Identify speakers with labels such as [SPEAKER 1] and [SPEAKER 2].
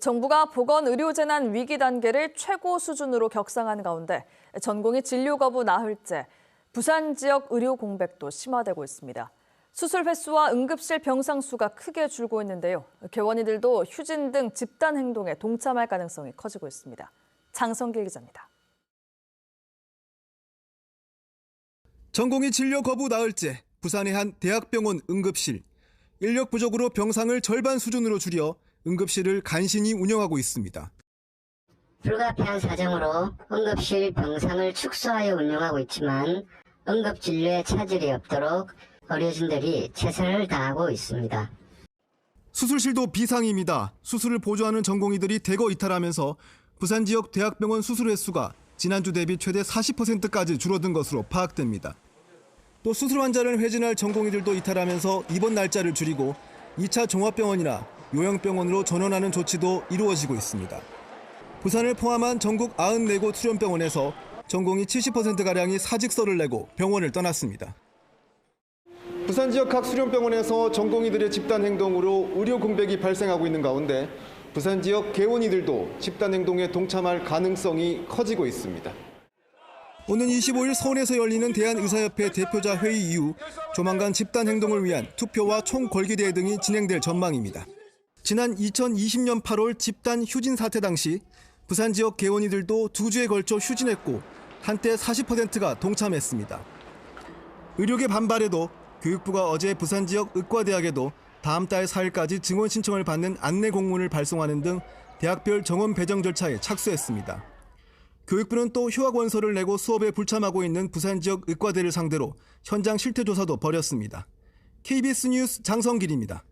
[SPEAKER 1] 정부가 보건 의료 재난 위기 단계를 최고 수준으로 격상한 가운데 전공의 진료 거부 나흘째, 부산 지역 의료 공백도 심화되고 있습니다. 수술 횟수와 응급실 병상 수가 크게 줄고 있는데요. 개원이들도 휴진 등 집단 행동에 동참할 가능성이 커지고 있습니다. 장성길 기자입니다.
[SPEAKER 2] 전공의 진료 거부 나흘째 부산의 한 대학병원 응급실 인력 부족으로 병상을 절반 수준으로 줄여 응급실을 간신히 운영하고 있습니다.
[SPEAKER 3] 불가피한 사정으로 응급실 병상을 축소하여 운영하고 있지만 응급진료에 차질이 없도록 의료진들이 최선을 다하고 있습니다.
[SPEAKER 2] 수술실도 비상입니다. 수술을 보조하는 전공의들이 대거 이탈하면서 부산 지역 대학병원 수술 횟수가 지난주 대비 최대 40%까지 줄어든 것으로 파악됩니다. 또 수술 환자를 회진할 전공의들도 이탈하면서 입원 날짜를 줄이고 2차 종합병원이나 요양병원으로 전원하는 조치도 이루어지고 있습니다. 부산을 포함한 전국 94곳 수련병원에서 전공의 70%가량이 사직서를 내고 병원을 떠났습니다. 부산 지역 각 수련병원에서 전공의들의 집단 행동으로 의료 공백이 발생하고 있는 가운데 부산 지역 개원이들도 집단 행동에 동참할 가능성이 커지고 있습니다. 오는 25일 서울에서 열리는 대한의사협회 대표자 회의 이후 조만간 집단 행동을 위한 투표와 총궐기대회 등이 진행될 전망입니다. 지난 2020년 8월 집단 휴진 사태 당시 부산 지역 개원이들도 두 주에 걸쳐 휴진했고 한때 40%가 동참했습니다. 의료계 반발에도 교육부가 어제 부산 지역 의과대학에도 다음 달 4일까지 증원 신청을 받는 안내 공문을 발송하는 등 대학별 정원 배정 절차에 착수했습니다. 교육부는 또 휴학 원서를 내고 수업에 불참하고 있는 부산 지역 의과대를 상대로 현장 실태 조사도 벌였습니다. KBS 뉴스 장성길입니다.